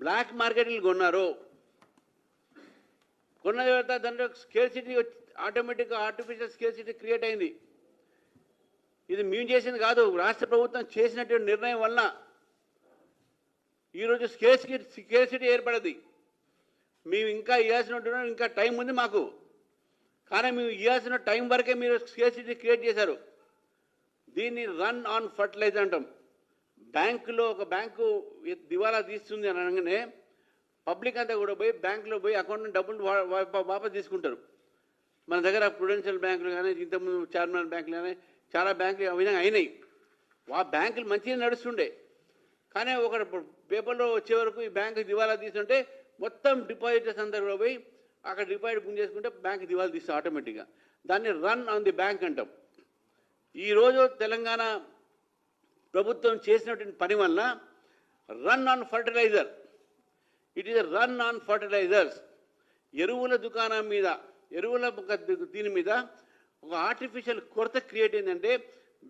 Black మార్కెట్లు కొన్నారు. కొన్న తర్వాత దాంట్లో స్కేల్ సిటీ ఆటోమేటిక్గా ఆర్టిఫిషియల్ స్కేల్ సిటీ క్రియేట్ అయింది. ఇది మేము చేసింది కాదు రాష్ట్ర ప్రభుత్వం చేసినటువంటి నిర్ణయం వలన ఈరోజు స్కేల్ సిటీ స్కేల్ సిటీ ఏర్పడది. మేము ఇంకా ఇవ్వాల్సినటువంటి ఇంకా టైం ఉంది మాకు. కానీ మేము ఇవ్వాల్సిన టైం వరకే మీరు స్కేల్ సిటీ క్రియేట్ చేశారు. దీన్ని రన్ ఆన్ ఫర్టిలైజర్ అంటాం. బ్యాంకులో ఒక బ్యాంకు దివాలా తీస్తుంది అని అనగానే పబ్లిక్ అంతా కూడా పోయి బ్యాంకులో పోయి అకౌంట్ డబ్బులు వా- వాపస్ తీసుకుంటారు. మన దగ్గర ప్రుడెన్షియల్ బ్యాంకులు కానీ ఇంతకుముందు చార్మినార్ బ్యాంకులు కానీ చాలా బ్యాంకులు ఆ విధంగా అయినాయి. ఆ బ్యాంకులు మంచిగా నడుస్తుండే. కానీ ఒక పేపర్లో వచ్చే వరకు ఈ బ్యాంకు దివాలా తీస్తుంటే మొత్తం డిపాజిటర్స్ అందరు కూడా పోయి అక్కడ డిపాజిట్ బుక్ చేసుకుంటే బ్యాంక్ దివాలా తీస్తుంది ఆటోమేటిక్గా. దాన్ని రన్ ఆన్ ది బ్యాంక్ అంటాం. ఈరోజు తెలంగాణ ప్రభుత్వం చేసినటువంటి పని వలన run on fertiliser. It is run on fertilisers ఎరువుల దుకాణం మీద ఎరువుల దీని మీద ఒక ఆర్టిఫిషియల్ కొరత క్రియేట్ అయిందంటే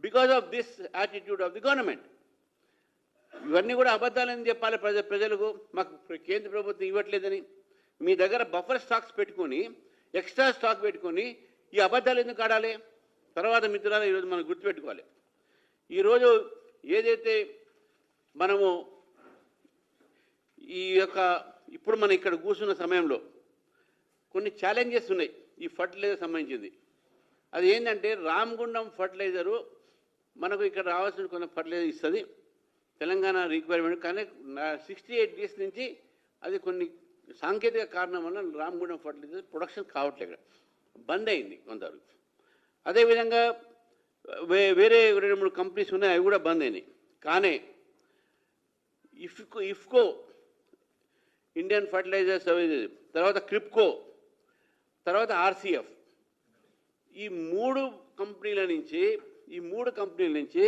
because of this attitude of the government ఇవన్నీ కూడా అబద్ధాలని చెప్పాలి ప్రజ ప్రజలకు. మాకు కేంద్ర ప్రభుత్వం ఇవ్వట్లేదని. మీ దగ్గర బఫర్ స్టాక్స్ పెట్టుకొని ఎక్స్ట్రా స్టాక్ పెట్టుకొని ఈ అబద్ధాలు ఎందుకు ఆడాలి? తర్వాత మిత్రులారా ఈరోజు మనం గుర్తుపెట్టుకోవాలి. ఈరోజు ఏదైతే మనము ఈ యొక్క ఇప్పుడు మనం ఇక్కడ కూర్చున్న సమయంలో కొన్ని ఛాలెంజెస్ ఉన్నాయి ఈ ఫర్టిలైజర్ సంబంధించింది. అది ఏంటంటే రామగుండం ఫర్టిలైజరు మనకు ఇక్కడ రావాల్సిన కొన్ని ఫర్టిలైజర్ ఇస్తుంది. తెలంగాణ రిక్వైర్మెంట్ కానీ సిక్స్టీ ఎయిట్ డేస్ నుంచి అది కొన్ని సాంకేతిక కారణం వల్ల రామగుండం ఫర్టిలైజర్ ప్రొడక్షన్ కావట్లేదు బంద్ అయింది కొంతవరకు. అదేవిధంగా వేరే రెండు మూడు కంపెనీస్ ఉన్నాయి అవి కూడా బంద్ అయినాయి. కానీ ఇఫ్కో ఇఫ్కో ఇండియన్ ఫర్టిలైజర్స్ తర్వాత క్రిప్కో తర్వాత ఆర్సీఎఫ్. ఈ మూడు కంపెనీల నుంచి ఈ మూడు కంపెనీల నుంచి